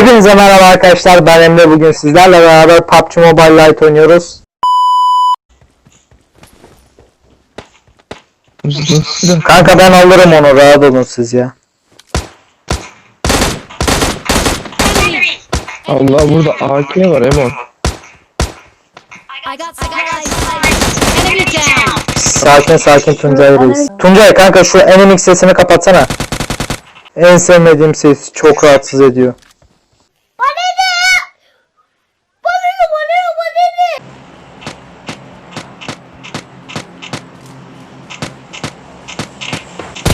Hepinize merhaba arkadaşlar ben Emre bugün sizlerle beraber PUBG Mobile Lite oynuyoruz. Kanka ben alırım onu rahat olun siz ya. Allah burada AK var Emo. I got supplies. Enemy down. Sakin sakin Tuncay Reis. Tuncay kanka şu enemy sesini kapatsana. En sevmediğim ses çok rahatsız ediyor.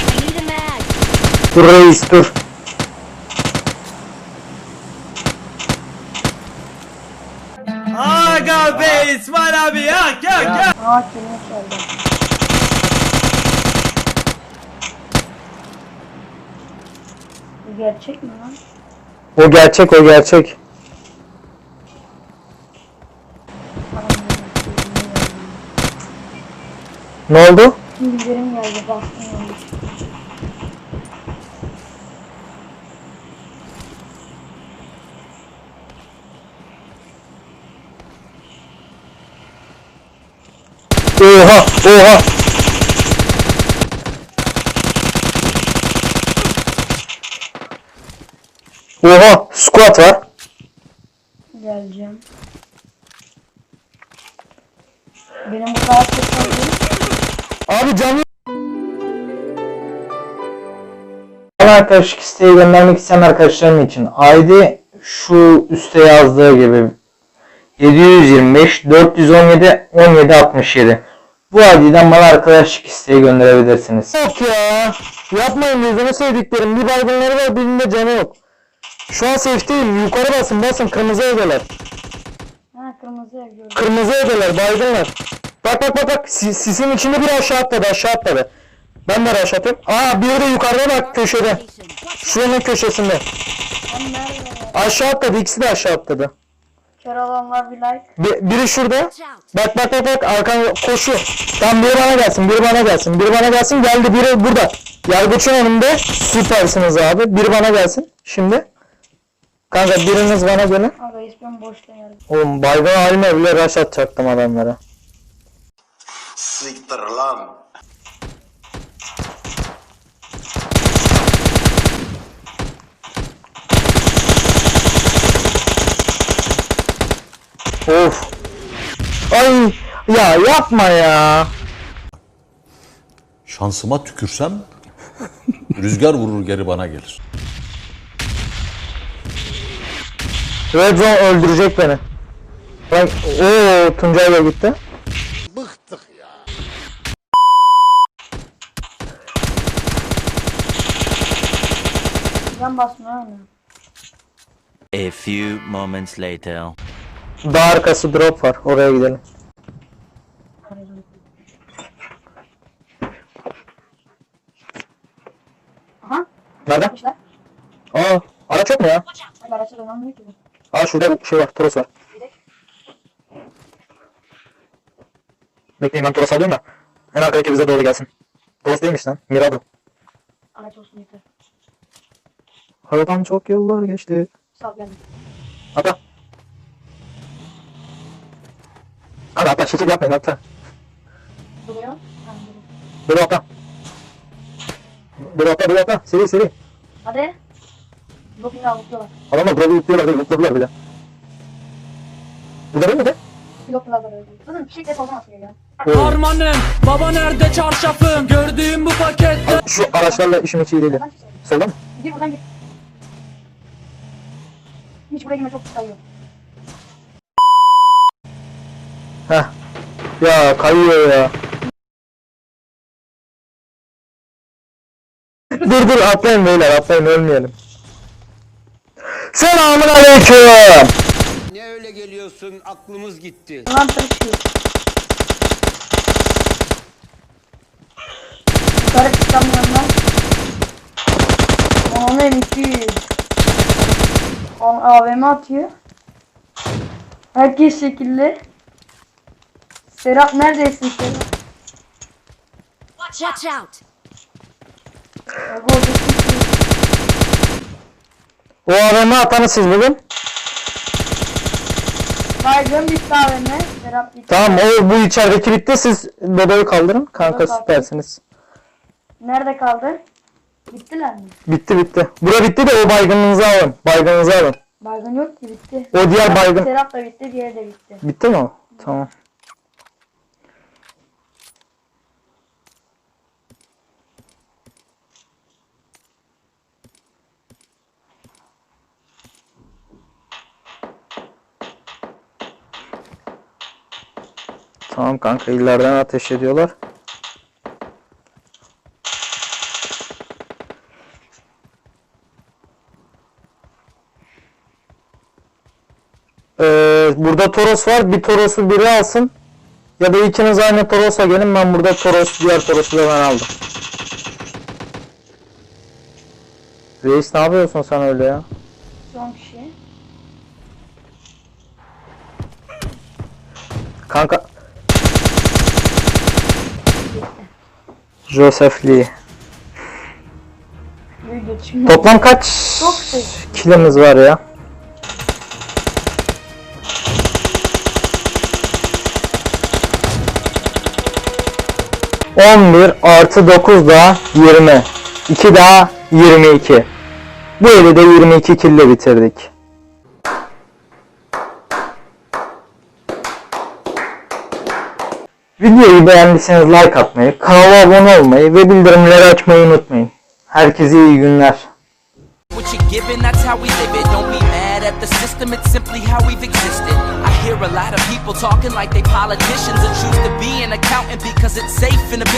I need a mag. Dur reis dur. Aga be İsmail abi yak yak yak. Çaldı. Bu gerçek mi lan? O gerçek o gerçek. Ne oldu? Bildirim geldi baktım Oha oha. Oha squat var. Geleceğim. Benim bu kadar. Abi canlı arkadaşlık isteği göndermek isteyen arkadaşlarım için ID şu üstte yazdığı gibi 725 417 17 67 bu ID'den bana arkadaşlık isteği gönderebilirsiniz. Yok ya. Yapmayın gözünü sevdiklerim. Bir baygınları var birinde canı yok. Şu an safe'teyim. Yukarı basın basın. Kırmızı evdeler. Ha kırmızı ev gördüm. Kırmızı evdeler. Baygınlar. Bak bak bak bak. Si- Sisin içinde bir aşağı atladı. Aşağı atladı. Ben de aşağı atıyorum. Aa biri de yukarıda bak köşede. Şuranın köşesinde. Aşağı atladı. İkisi de aşağı atladı. Kör olanlar bir like. Bir- biri şurada. Bak bak bak bak arkan koşuyor. Tam biri bana gelsin, biri bana gelsin, biri bana gelsin. Geldi biri burada. Yargıçın önünde. Süpersiniz abi. Biri bana gelsin. Şimdi. Kanka biriniz bana gelin. Aga ismim boşta geldi. Oğlum baygın haline bile rush atacaktım adamlara. Siktir lan. Of. Ay ya yapma ya. Şansıma tükürsem rüzgar vurur geri bana gelir. Red Zone öldürecek beni. Bak ooo Tuncay da gitti. Bıktık ya. Ben basmıyor mu? A few moments later. Dağ arkası drop var. Oraya gidelim. Aha. Nerede? Yapmışlar. Aa araç yok mu ya? Bak araçlar önemli ki. Aa şurada şey var. Toros var. Bekleyin ben Toros alıyorum da. En arkadaki bize doğru gelsin. Toros değilmiş lan. Mirado. Araç olsun yeter. Aradan çok yıllar geçti. Sağ ol geldim. Ata. Hadi ata şekil yapmayın ata. Duruyor. Ha, duruyor. Böyle ata. Böyle ata böyle ata. Seri seri. Hadi. Doping'i avutuyorlar. Adamlar drop'u yutluyorlar değil yutladılar bile. Burada değil mi de? Pilotlar da böyle. Zaten bir şey de olmaz ya. Harmanım baba nerede çarşafım gördüğüm bu pakette. Şu araçlarla işim hiç iyi değil. Solda mı? Gir buradan gir. Hiç buraya girme çok kayıyor. Heh. Ya kayıyor ya. dur dur atlayın beyler atlayın ölmeyelim. Selamun aleyküm. Ne öyle geliyorsun aklımız gitti. Lan taşıyor. Yukarı çıkamıyorum lan. Onu M200. On AVM atıyor. Herkes şekilli. Serap neredesin Serap? Watch out. O AVM atanı siz bulun. Baygın bitti AVM. Serap bitti. Tamam o bu içerideki bitti siz Dodo'yu kaldırın. Kanka Dodo süpersiniz. Nerede kaldı? Bittiler mi? Bitti bitti. Bura bitti de o baygınınızı alın. Baygınınızı alın. Baygın yok ki bitti. O diğer baygın. Serap da bitti, diğeri de bitti. Bitti mi o? Tamam. Tamam kanka ileriden ateş ediyorlar. Ee, burada Toros var. Bir Toros'u biri alsın. Ya da ikiniz aynı Toros'a gelin. Ben burada Toros, diğer Toros'u da ben aldım. Reis ne yapıyorsun sen öyle ya? Son kişi. Kanka. Joseph Lee. Toplam kaç kilimiz var ya? On bir artı dokuz daha yirmi. İki daha yirmi iki. Bu eli de 22 kille bitirdik. Videoyu beğendiyseniz like atmayı, kanala abone olmayı ve bildirimleri açmayı unutmayın. Herkese iyi günler. At the system, it's simply how we've existed. I hear a lot of people talking like they politicians and choose to be an accountant because it's safe in the business.